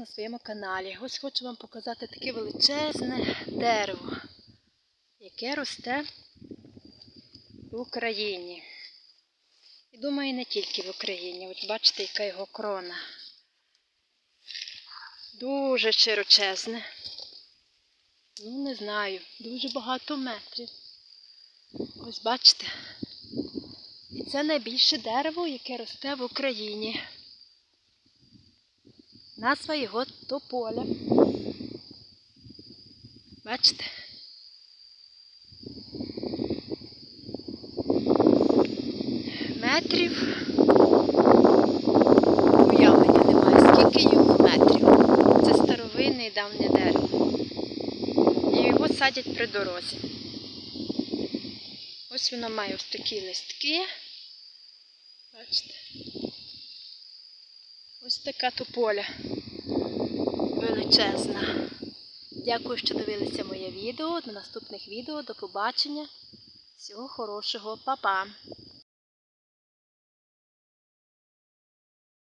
на своєму каналі. Ось хочу вам показати таке величезне дерево, яке росте в Україні. І думаю, не тільки в Україні. Ось бачите, яка його крона. Дуже широчезне. Ну, не знаю, дуже багато метрів. Ось бачите. І це найбільше дерево, яке росте в Україні. Назва його тополя. Бачите? Метрів. Уявлення немає, скільки йому метрів. Це старовинне і давнє дерево. І його садять при дорозі. Ось воно має ось такі листки. Бачите? Така тополя величезна. Дякую, що дивилися моє відео. До наступних відео. До побачення. Всього хорошого, Па-па!